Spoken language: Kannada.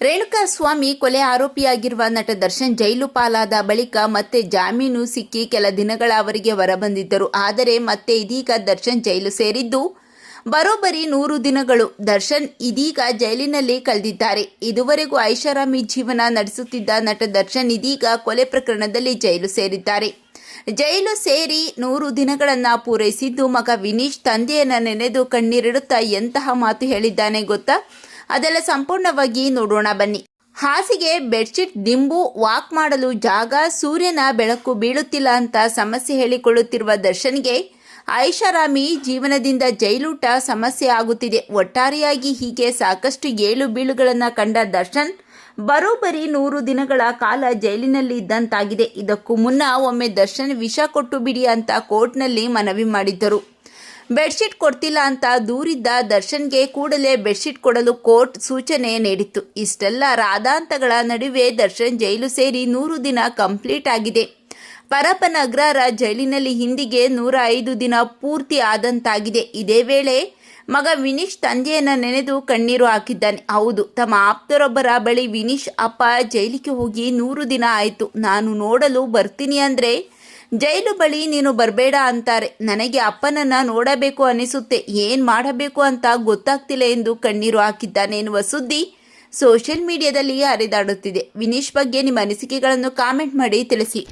ರೇಣುಕಾ ಸ್ವಾಮಿ ಕೊಲೆ ಆರೋಪಿಯಾಗಿರುವ ನಟ ದರ್ಶನ್ ಜೈಲು ಪಾಲಾದ ಬಳಿಕ ಮತ್ತೆ ಜಾಮೀನು ಸಿಕ್ಕಿ ಕೆಲ ದಿನಗಳ ಅವರಿಗೆ ಹೊರಬಂದಿದ್ದರು. ಆದರೆ ಮತ್ತೆ ಇದೀಗ ದರ್ಶನ್ ಜೈಲು ಸೇರಿದ್ದು ಬರೋಬ್ಬರಿ ನೂರು ದಿನಗಳು. ದರ್ಶನ್ ಇದೀಗ ಜೈಲಿನಲ್ಲಿ ಕಳೆದಿದ್ದಾರೆ. ಇದುವರೆಗೂ ಐಷಾರಾಮಿ ಜೀವನ ನಡೆಸುತ್ತಿದ್ದ ನಟ ದರ್ಶನ್ ಇದೀಗ ಕೊಲೆ ಪ್ರಕರಣದಲ್ಲಿ ಜೈಲು ಸೇರಿದ್ದಾರೆ. ಜೈಲು ಸೇರಿ ನೂರು ದಿನಗಳನ್ನು ಪೂರೈಸಿದ್ದು ಮಗ ವಿನೀಶ್ ತಂದೆಯನ್ನು ನೆನೆದು ಕಣ್ಣೀರಿಡುತ್ತಾ ಎಂತಹ ಮಾತು ಹೇಳಿದ್ದಾನೆ ಗೊತ್ತಾ? ಅದೆಲ್ಲ ಸಂಪೂರ್ಣವಾಗಿ ನೋಡೋಣ ಬನ್ನಿ. ಹಾಸಿಗೆ, ಬೆಡ್ಶೀಟ್, ದಿಂಬು, ವಾಕ್ ಮಾಡಲು ಜಾಗ, ಸೂರ್ಯನ ಬೆಳಕು ಬೀಳುತ್ತಿಲ್ಲ ಅಂತ ಸಮಸ್ಯೆ ಹೇಳಿಕೊಳ್ಳುತ್ತಿರುವ ದರ್ಶನ್ಗೆ ಐಷಾರಾಮಿ ಜೀವನದಿಂದ ಜೈಲೂಟ ಸಮಸ್ಯೆ ಆಗುತ್ತಿದೆ. ಒಟ್ಟಾರೆಯಾಗಿ ಹೀಗೆ ಸಾಕಷ್ಟು ಏಳು ಬೀಳುಗಳನ್ನು ಕಂಡ ದರ್ಶನ್ ಬರೋಬ್ಬರಿ ನೂರು ದಿನಗಳ ಕಾಲ ಜೈಲಿನಲ್ಲಿ ಇದ್ದಂತಾಗಿದೆ. ಇದಕ್ಕೂ ಮುನ್ನ ಒಮ್ಮೆ ದರ್ಶನ್ ವಿಷ ಕೊಟ್ಟು ಬಿಡಿ ಅಂತ ಕೋರ್ಟ್ನಲ್ಲಿ ಮನವಿ ಮಾಡಿದ್ದರು. ಬೆಡ್ಶೀಟ್ ಕೊಡ್ತಿಲ್ಲ ಅಂತ ದೂರಿದ್ದ ದರ್ಶನ್ಗೆ ಕೂಡಲೇ ಬೆಡ್ಶೀಟ್ ಕೊಡಲು ಕೋರ್ಟ್ ಸೂಚನೆ ನೀಡಿತ್ತು. ಇಷ್ಟೆಲ್ಲ ರಾದಾಂತಗಳ ನಡುವೆ ದರ್ಶನ್ ಜೈಲು ಸೇರಿ ನೂರು ದಿನ ಕಂಪ್ಲೀಟ್ ಆಗಿದೆ. ಪರಪನ ಅಗ್ರಹಾರ ಜೈಲಿನಲ್ಲಿ ಹಿಂದಿಗೆ ನೂರ ಐದು ದಿನ ಪೂರ್ತಿ ಆದಂತಾಗಿದೆ. ಇದೇ ವೇಳೆ ಮಗ ವಿನೀಶ್ ತಂದೆಯನ್ನು ನೆನೆದು ಕಣ್ಣೀರು ಹಾಕಿದ್ದಾನೆ. ಹೌದು, ತಮ್ಮ ಆಪ್ತರೊಬ್ಬರ ಬಳಿ ವಿನೀಶ್ ಅಪ್ಪ ಜೈಲಿಗೆ ಹೋಗಿ ನೂರು ದಿನ ಆಯಿತು. ನಾನು ನೋಡಲು ಬರ್ತೀನಿ ಅಂದರೆ ಜೈಲು ಬಳಿ ನೀನು ಬರಬೇಡ ಅಂತಾರೆ. ನನಗೆ ಅಪ್ಪನನ್ನ ನೋಡಬೇಕು ಅನಿಸುತ್ತೆ. ಏನು ಮಾಡಬೇಕು ಅಂತ ಗೊತ್ತಾಗ್ತಿಲ್ಲ ಎಂದು ಕಣ್ಣೀರು ಹಾಕಿದ್ದಾನೆ ಎನ್ನುವ ಸುದ್ದಿ ಸೋಷಿಯಲ್ ಮೀಡಿಯಾದಲ್ಲಿ ಹರಿದಾಡುತ್ತಿದೆ. ವಿನೀಶ್ ಬಗ್ಗೆ ನಿಮ್ಮ ಅನಿಸಿಕೆಗಳನ್ನು ಕಾಮೆಂಟ್ ಮಾಡಿ ತಿಳಿಸಿ.